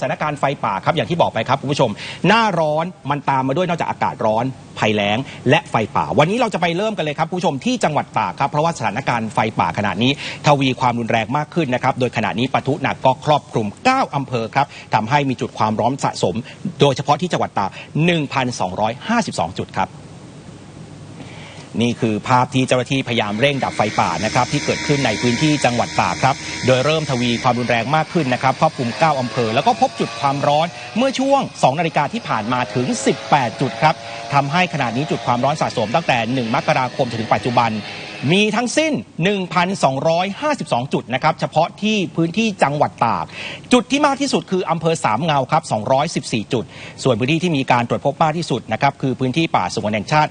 สถานการณ์ไฟป่าครับอย่างที่บอกไปครับคุณผู้ชม หน้าร้อนมันตามมาด้วยนอกจากอากาศร้อนภัยแล้ง และไฟป่า วันนี้เราจะไปเริ่มกันเลยครับคุณผู้ชมที่จังหวัดตากครับเพราะว่าสถานการณ์ไฟป่าขณะนี้ ทวีความรุนแรงมากขึ้นนะครับโดยขณะนี้ปะทุหนักก็ครอบคลุม 9 อำเภอครับทำให้มีจุดความร้อนสะสม โดยเฉพาะที่จังหวัดตาก 1,252 จุดครับ นี่คือภาพที่เจ้าหน้าที่พยายามเร่งดับไฟป่านะครับที่เกิดขึ้นในพื้นที่จังหวัดตากครับ โดยเริ่มทวีความรุนแรงมากขึ้นนะครับครอบคลุม 9 อำเภอ แล้วก็พบจุดความร้อนเมื่อช่วง 2 นาฬิกาที่ผ่านมาถึง 18 จุดครับทำให้ขณะนี้จุดความร้อนสะสมตั้งแต่ 1 มกราคมจนถึงปัจจุบัน มีทั้งสิ้น 1,252 จุดนะครับ เฉพาะที่พื้นที่จังหวัดตาก จุดที่มากที่สุดคืออำเภอสามเงาครับ 214 จุด ส่วนพื้นที่ที่มีการตรวจพบมากที่สุดนะครับ คือพื้นที่ป่าสงวนแห่งชาติ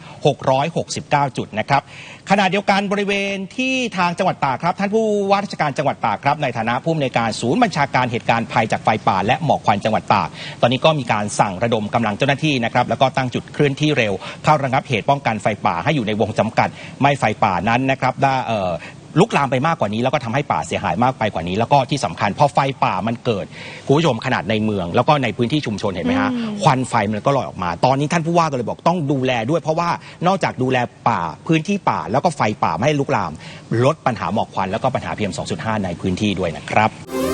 669 จุดนะครับ ขณะเดียวกันบริเวณที่ทางจังหวัดตากครับ ท่านผู้ว่าราชการจังหวัดตากครับ ในฐานะผู้อำนวยการศูนย์บัญชาการเหตุการณ์ภัยจากไฟป่า และหมอกควันจังหวัดตาก ตอนนี้ก็มีการสั่งระดมกำลังเจ้าหน้าที่นะครับ แล้วก็ตั้งจุดเคลื่อนที่เร็ว เข้าระงับเหตุป้องกันไฟป่าให้อยู่ในวงจำกัด ไม่ไฟป่านั้นนะครับได้เอ่อลุกลามไปมากกว่านี้แล้วก็ทำให้ป่าเสียหายมากไปกว่านี้ แล้วก็ที่สำคัญพอไฟป่ามันเกิดคุณผู้ชมขนาดในเมือง แล้วก็ในพื้นที่ชุมชนเห็นไหมฮะควันไฟมันก็ลอยออกมา ตอนนี้ท่านผู้ว่าก็เลยบอกต้องดูแลด้วย เพราะว่านอกจากดูแลป่าพื้นที่ป่า แล้วก็ไฟป่าไม่ให้ลุกลาม ลดปัญหาหมอกควันแล้วก็ปัญหา PM 2.5 ในพื้นที่ด้วยนะครับ